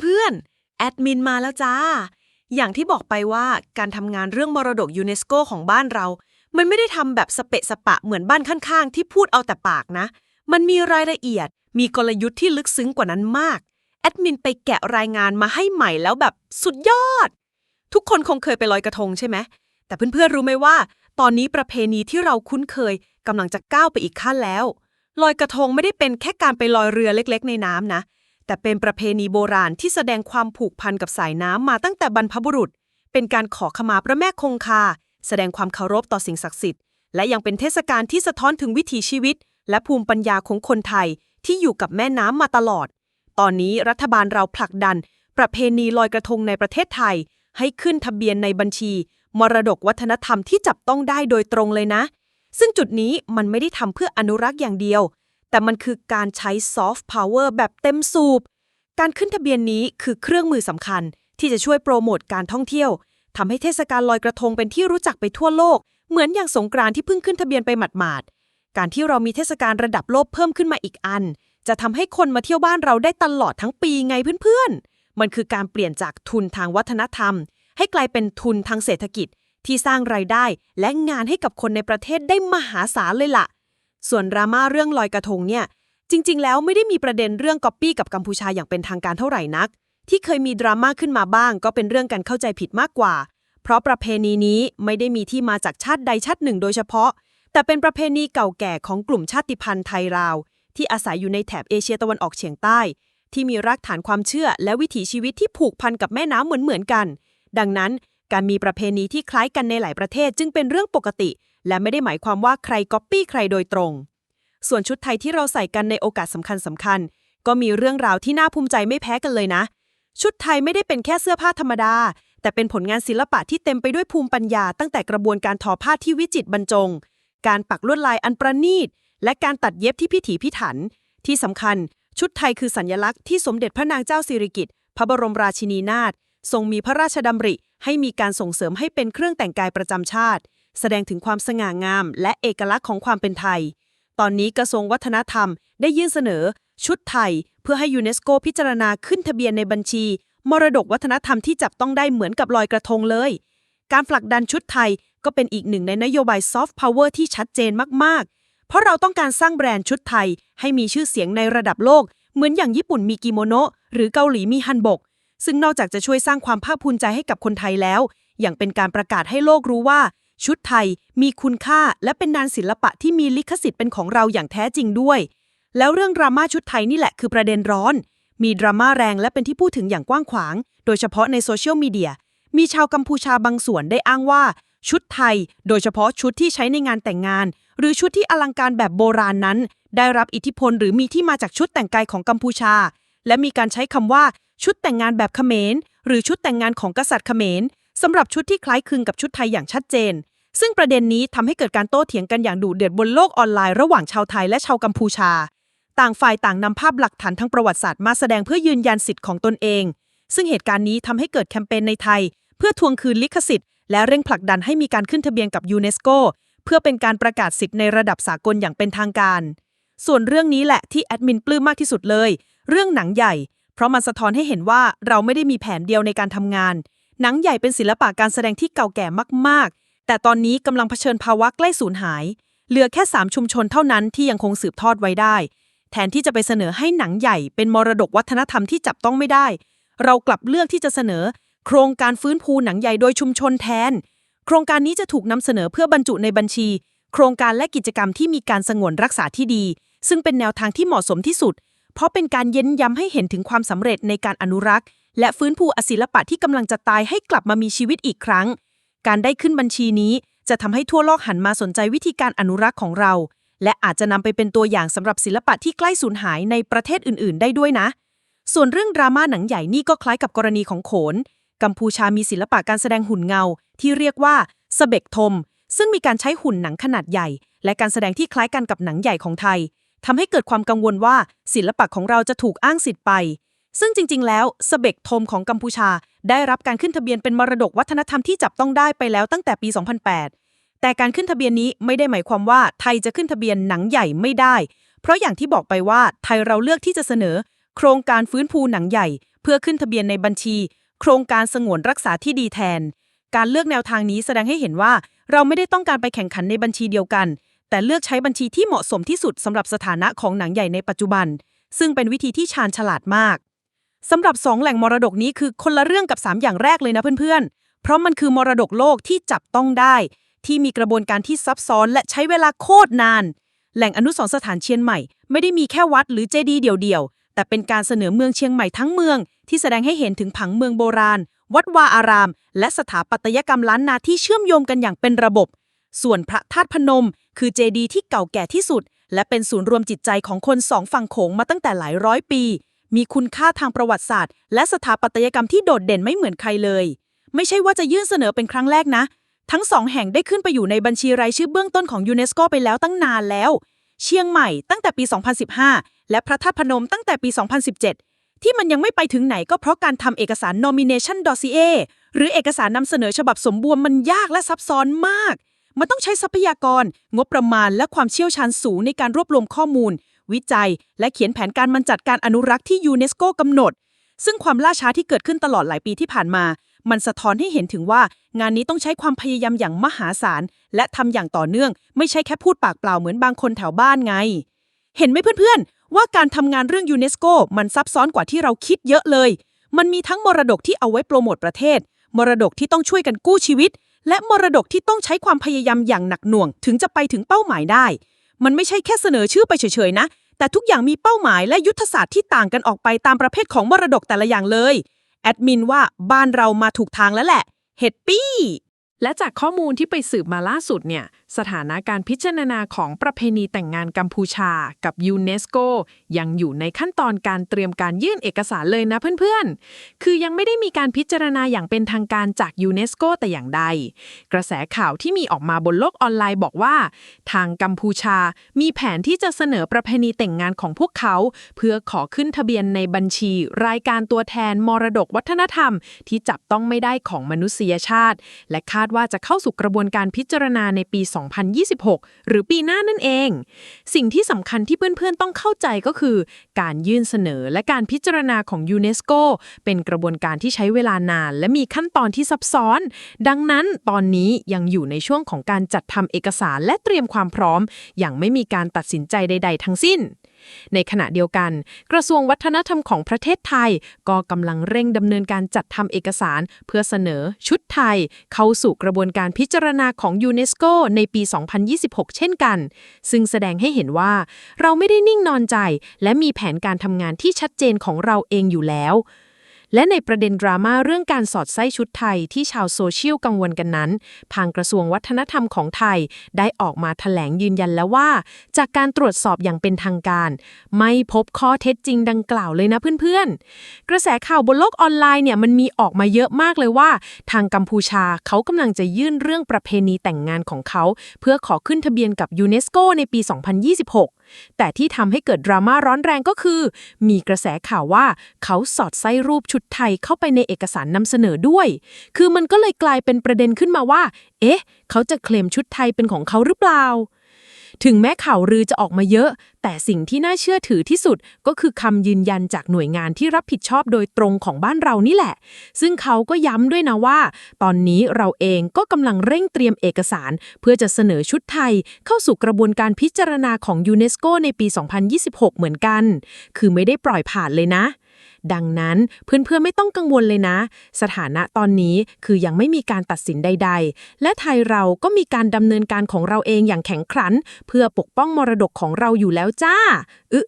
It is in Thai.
เพื่อนๆ แอดมินมาแล้วจ้า อย่างที่บอกไปว่าการทำงานเรื่องมรดกยูเนสโกของบ้านเรา มันไม่ได้ทำแบบสเปะสปะเหมือนบ้านข้างๆ ที่พูดเอาแต่ปากนะ มันมีรายละเอียด มีกลยุทธ์ที่ลึกซึ้งกว่านั้นมาก แอดมินไปแกะรายงานมาให้ใหม่แล้วแบบสุดยอด ทุกคนคงเคยไปลอยกระทงใช่ไหม แต่เพื่อนๆ รู้ไหมว่า ตอนนี้ประเพณีที่เราคุ้นเคยกำลังจะก้าวไปอีกขั้นแล้ว ลอยกระทงไม่ได้เป็นแค่การไปลอยเรือเล็ก ๆ ในน้ำนะ แต่เป็นประเพณีโบราณที่แสดงความผูกพันกับสายน้ำมาตั้งแต่บรรพบุรุษ เป็นการขอขมาพระแม่คงคา แสดงความเคารพต่อสิ่งศักดิ์สิทธิ์ และยังเป็นเทศกาลที่สะท้อนถึงวิถีชีวิต และภูมิปัญญาของคนไทยที่อยู่กับแม่น้ำมาตลอด ตอนนี้รัฐบาลเราผลักดัน ประเพณีลอยกระทงในประเทศไทย ให้ขึ้นทะเบียนในบัญชี มรดกวัฒนธรรมที่จับต้องได้โดยตรงเลยนะ ซึ่งจุดนี้มันไม่ได้ทำเพื่ออนุรักษ์อย่างเดียว แต่มันคือการใช้ซอฟต์พาวเวอร์แบบเต็มสูบ การขึ้นทะเบียนนี้คือเครื่องมือสำคัญที่จะช่วยโปรโมทการท่องเที่ยวทำให้เทศกาลลอยกระทงเป็นที่รู้จักไปทั่วโลก เหมือนอย่างสงกรานต์ที่เพิ่งขึ้นทะเบียนไปหมาดๆ การที่เรามีเทศกาลระดับโลกเพิ่มขึ้นมาอีกอัน จะทำให้คนมาเที่ยวบ้านเราได้ตลอดทั้งปีไงเพื่อนๆ มันคือการเปลี่ยนจากทุนทางวัฒนธรรม ให้กลายเป็นทุนทางเศรษฐกิจที่สร้างรายได้ และงานให้กับคนในประเทศได้มหาศาลเลยล่ะ ส่วนดราม่าเรื่องลอยกระทงเนี่ย จริง ๆ แล้วไม่ได้มีประเด็นเรื่องก๊อปปี้กับกัมพูชาอย่างเป็นทางการเท่าไหร่นัก ที่เคยมีดราม่าขึ้นมาบ้าง ก็เป็นเรื่องการเข้าใจผิดมากกว่า เพราะประเพณีนี้ไม่ได้มีที่มาจากชาติใดชาติหนึ่งโดยเฉพาะ แต่เป็นประเพณีเก่าแก่ของกลุ่มชาติพันธุ์ไทยราว ที่อาศัยอยู่ในแถบเอเชียตะวันออกเฉียงใต้ ที่มีรากฐานความเชื่อและวิถีชีวิตที่ผูกพันกับแม่น้ำเหมือนๆกัน ดังนั้นการมีประเพณีที่คล้ายกันในหลายประเทศจึงเป็นเรื่องปกติ และไม่ได้หมายความว่าใครก๊อปปี้ใครโดยตรง ส่วนชุดไทยที่เราใส่กันในโอกาสสำคัญสำคัญๆก็มีเรื่องราวที่น่าภูมิใจไม่แพ้กันเลยนะ ชุดไทยไม่ได้เป็นแค่เสื้อผ้าธรรมดา แต่เป็นผลงานศิลปะที่เต็มไปด้วยภูมิปัญญา ตั้งแต่กระบวนการทอผ้าที่วิจิตรบรรจง การปักลวดลายอันประณีต และการตัดเย็บที่พิถีพิถัน ที่สำคัญ ชุดไทยคือสัญลักษณ์ที่สมเด็จพระนางเจ้าสิริกิติ์พระบรมราชินีนาถทรงมีพระราชดำริให้มีการส่งเสริมให้เป็นเครื่องแต่งกายประจำชาติ แสดงถึงความสง่างาม และเอกลักษณ์ของความเป็นไทย ตอนนี้กระทรวงวัฒนธรรมได้ยื่นเสนอ ชุดไทย เพื่อให้ยูเนสโกพิจารณาขึ้นทะเบียนในบัญชี มรดกวัฒนธรรมที่จับต้องได้เหมือนกับลอยกระทงเลย การผลักดันชุดไทยก็เป็นอีกหนึ่งในนโยบายซอฟต์พาวเวอร์ที่ชัดเจนมากๆ เพราะเราต้องการสร้างแบรนด์ชุดไทย ให้มีชื่อเสียงในระดับโลก เหมือนอย่างญี่ปุ่นมีกิโมโนหรือเกาหลีมีฮันบก ซึ่งนอกจากจะช่วยสร้างความภาคภูมิใจให้กับคนไทยแล้วอย่างเป็นการประกาศให้โลกรู้ว่า ชุดไทยมีคุณค่าและเป็นงานศิลปะที่มีลิขสิทธิ์เป็นของเราอย่างแท้จริงด้วย แล้วเรื่องดราม่าชุดไทยนี่แหละคือประเด็นร้อน มีดราม่าแรงและเป็นที่พูดถึงอย่างกว้างขวาง โดยเฉพาะในโซเชียลมีเดีย มีชาวกัมพูชาบางส่วนได้อ้างว่า ชุดไทย โดยเฉพาะชุดที่ใช้ในงานแต่งงาน หรือชุดที่อลังการแบบโบราณนั้น ได้รับอิทธิพลหรือมีที่มาจากชุดแต่งกายของกัมพูชา และมีการใช้คำว่าชุดแต่งงานแบบเขมรหรือชุดแต่งงานของกษัตริย์เขมร สำหรับชุดที่คล้ายคลึงกับชุดไทยอย่างชัดเจน ซึ่งประเด็นนี้ทำให้เกิดการโต้เถียงกันอย่างดุเดือดบนโลกออนไลน์ระหว่างชาวไทยและชาวกัมพูชา ต่างฝ่ายต่างนำภาพหลักฐานทางประวัติศาสตร์มาแสดงเพื่อยืนยันสิทธิ์ของตนเอง ซึ่งเหตุการณ์นี้ทำให้เกิดแคมเปญในไทย เพื่อทวงคืนลิขสิทธิ์และเร่งผลักดันให้มีการขึ้นทะเบียนกับยูเนสโกเพื่อเป็นการประกาศสิทธิ์ในระดับสากลอย่างเป็นทางการ ส่วนเรื่องนี้แหละที่แอดมินปลื้มมากที่สุดเลย เรื่องหนังใหญ่ เพราะมันสะท้อนให้เห็นว่าเราไม่ได้มีแผนเดียวในการทำงาน หนังใหญ่เป็นศิลปะการแสดงที่เก่าแก่มากๆ แต่ตอนนี้กำลังเผชิญภาวะใกล้สูญหาย เหลือแค่3ชุมชนเท่านั้นที่ยังคงสืบทอดไว้ได้ แทนที่จะไปเสนอให้หนังใหญ่เป็นมรดกวัฒนธรรมที่จับต้องไม่ได้ เรากลับเลือกที่จะเสนอ โครงการฟื้นฟูหนังใหญ่โดยชุมชนแทน โครงการนี้จะถูกนำเสนอเพื่อบรรจุในบัญชี โครงการและกิจกรรมที่มีการสงวนรักษาที่ดี ซึ่งเป็นแนวทางที่เหมาะสมที่สุด เพราะเป็นการเย้นย้ำให้เห็นถึงความสำเร็จในการอนุรักษ์ และฟื้นฟูอศิลปะที่กำลังจะตายให้กลับมามีชีวิตอีกครั้ง การได้ขึ้นบัญชีนี้จะทำให้ทั่วโลกหันมาสนใจวิธีการอนุรักษ์ของเรา และอาจจะนำไปเป็นตัวอย่างสำหรับศิลปะที่ใกล้สูญหายในประเทศอื่น ๆ ได้ด้วยนะ ส่วนเรื่องดราม่าหนังใหญ่นี่ก็คล้ายกับกรณีของโขน กัมพูชามีศิลปะการแสดงหุ่นเงา ที่เรียกว่าสเบกทม ซึ่งมีการใช้หุ่นหนังขนาดใหญ่ และการแสดงที่คล้ายกันกับหนังใหญ่ของไทยทำให้เกิดความกังวลว่าศิลปะของเราจะถูกอ้างสิทธิ์ไป ซึ่งจริง ๆ แล้วสเบกทมของกัมพูชา ได้รับการขึ้นทะเบียนเป็นมรดกวัฒนธรรมที่จับต้องได้ไปแล้วตั้งแต่ปี 2008 แต่การขึ้นทะเบียนนี้ไม่ได้หมายความว่าไทยจะขึ้นทะเบียนหนังใหญ่ไม่ได้ เพราะอย่างที่บอกไปว่าไทยเราเลือกที่จะเสนอ โครงการฟื้นฟูหนังใหญ่ เพื่อขึ้นทะเบียนในบัญชี โครงการสงวนรักษาที่ดีแทน การเลือกแนวทางนี้แสดงให้เห็นว่า เราไม่ได้ต้องการไปแข่งขันในบัญชีเดียวกัน แต่เลือกใช้บัญชีที่เหมาะสมที่สุดสำหรับสถานะของหนังใหญ่ในปัจจุบัน ซึ่งเป็นวิธีที่ชาญฉลาดมาก สำหรับสองแหล่งมรดกนี้คือคนละเรื่องกับ 3 อย่างแรกเลยนะเพื่อนๆ เพราะมันคือมรดกโลกที่จับต้องได้ ที่มีกระบวนการที่ซับซ้อนและใช้เวลาโคตรนาน แหล่งอนุสรณ์สถานเชียงใหม่ ไม่ได้มีแค่วัดหรือเจดีย์เดี่ยวๆ แต่เป็นการเสนอเมืองเชียงใหม่ทั้งเมือง ที่แสดงให้เห็นถึงผังเมืองโบราณ วัดวาอาราม และสถาปัตยกรรมล้านนาที่เชื่อมโยงกันอย่างเป็นระบบ ส่วนพระธาตุพนม คือเจดีย์ที่เก่าแก่ที่สุด และเป็นศูนย์รวมจิตใจของคนสองฝั่งโขงมาตั้งแต่หลายร้อยปี มีคุณค่าทางประวัติศาสตร์ และสถาปัตยกรรมที่โดดเด่นไม่เหมือนใครเลย ไม่ใช่ว่าจะยื่นเสนอเป็นครั้งแรกนะ ทั้งสองแห่งได้ขึ้นไปอยู่ในบัญชีรายชื่อเบื้องต้นของยูเนสโกไปแล้วตั้งนานแล้ว เชียงใหม่ตั้งแต่ปี 2015 และพระธาตุพนมตั้งแต่ปี 2017 ที่มันยังไม่ไปถึงไหนก็เพราะการทำเอกสาร nomination dossier หรือเอกสารนำเสนอฉบับสมบูรณ์มันยากและซับซ้อนมาก มันต้องใช้ทรัพยากร งบประมาณ และความเชี่ยวชาญสูงในการรวบรวมข้อมูล วิจัย และเขียนแผนการบรรจัดการอนุรักษ์ที่ยูเนสโกกำหนด ซึ่งความล่าช้าที่เกิดขึ้นตลอดหลายปีที่ผ่านมา มันสะท้อนให้เห็นถึงว่า งานนี้ต้องใช้ความพยายามอย่างมหาศาล และทำอย่างต่อเนื่อง ไม่ใช่แค่พูดปากเปล่าเหมือนบางคนแถวบ้านไง เห็นไหมเพื่อนๆ ว่าการทำงานเรื่องยูเนสโกมันซับซ้อนกว่าที่เราคิดเยอะเลย มันมีทั้งมรดกที่เอาไว้โปรโมทประเทศ มรดกที่ต้องช่วยกันกู้ชีวิตและมรดกที่ต้องใช้ความพยายามอย่างหนักหน่วง ถึงจะไปถึงเป้าหมายได้ มันไม่ใช่แค่เสนอชื่อไปเฉยๆนะ แต่ทุกอย่างมีเป้าหมายและยุทธศาสตร์ที่ต่างกันออกไปตามประเภทของมรดกแต่ละอย่างเลย แอดมินว่าบ้านเรามาถูกทางแล้วแหละเฮดปี้ และจากข้อมูลที่ไปสืบมาล่าสุดเนี่ย สถานะการพิจารณาของประเพณีแต่งงานกัมพูชากับยูเนสโกยังอยู่ในขั้นตอนการเตรียมการยื่นเอกสารเลยนะเพื่อนๆ คือยังไม่ได้มีการพิจารณาอย่างเป็นทางการจากยูเนสโกแต่อย่างใด กระแสข่าวที่มีออกมาบนโลกออนไลน์บอกว่า ทางกัมพูชามีแผนที่จะเสนอประเพณีแต่งงานของพวกเขา เพื่อขอขึ้นทะเบียนในบัญชี รายการตัวแทนมรดกวัฒนธรรม ที่จับต้องไม่ได้ของมนุษยชาติ และคาดว่าจะเข้าสู่กระบวนการพิจารณาในปี2 2026 หรือปีหน้านั่นเอง สิ่งที่สำคัญที่เพื่อนๆต้องเข้าใจก็คือ การยื่นเสนอและการพิจารณาของยูเนสโกเป็นกระบวนการที่ใช้เวลานาน และมีขั้นตอนที่ซับซ้อน ดังนั้นตอนนี้ยังอยู่ในช่วงของการจัดทำเอกสารและเตรียมความพร้อม อย่างไม่มีการตัดสินใจใด ๆ ทั้งสิ้น ในขณะเดียวกัน กระทรวงวัฒนธรรมของประเทศไทย ก็กำลังเร่งดำเนินการจัดทำเอกสาร เพื่อเสนอชุดไทย เข้าสู่กระบวนการพิจารณาของยูเนสโกในปี 2026 เช่นกัน ซึ่งแสดงให้เห็นว่า เราไม่ได้นิ่งนอนใจ และมีแผนการทำงานที่ชัดเจนของเราเองอยู่แล้ว และในประเด็นดราม่าเรื่องการสอดไส้ชุดไทยที่ชาวโซเชียลกังวลกันนั้นทางกระทรวงวัฒนธรรมของไทย ได้ออกมาแถลงยืนยันแล้วว่า จากการตรวจสอบอย่างเป็นทางการ ไม่พบข้อเท็จจริงดังกล่าวเลยนะเพื่อนๆ กระแสข่าวบนโลกออนไลน์เนี่ยมันมีออกมาเยอะมากเลยว่า ทางกัมพูชาเขากำลังจะยื่นเรื่องประเพณีแต่งงานของเขา เพื่อขอขึ้นทะเบียนกับยูเนสโกในปี 2026 แต่ที่ทำให้เกิดดราม่าร้อนแรงก็คือ มีกระแสข่าวว่าเขาสอดไส้รูปชุดไทยเข้าไปในเอกสารนำเสนอด้วย คือมันก็เลยกลายเป็นประเด็นขึ้นมาว่า เอ๊ะ เขาจะเคลมชุดไทยเป็นของเขาหรือเปล่า ถึงแม้ข่าวลือจะออกมาเยอะ แต่สิ่งที่น่าเชื่อถือที่สุดก็คือคำยืนยันจากหน่วยงานที่รับผิดชอบโดยตรงของบ้านเรานี่แหละ ซึ่งเขาก็ย้ำด้วยนะว่า ตอนนี้เราเองก็กำลังเร่งเตรียมเอกสาร เพื่อจะเสนอชุดไทย เข้าสู่กระบวนการพิจารณาของยูเนสโกในปี 2026 เหมือนกัน คือไม่ได้ปล่อยผ่านเลยนะ ดังนั้นเพื่อนๆไม่ต้องกังวลเลยนะ สถานะตอนนี้คือยังไม่มีการตัดสินใด ๆ และไทยเราก็มีการดำเนินการของเราเองอย่างแข็งขัน เพื่อปกป้องมรดกของเราอยู่แล้วจ้าอึ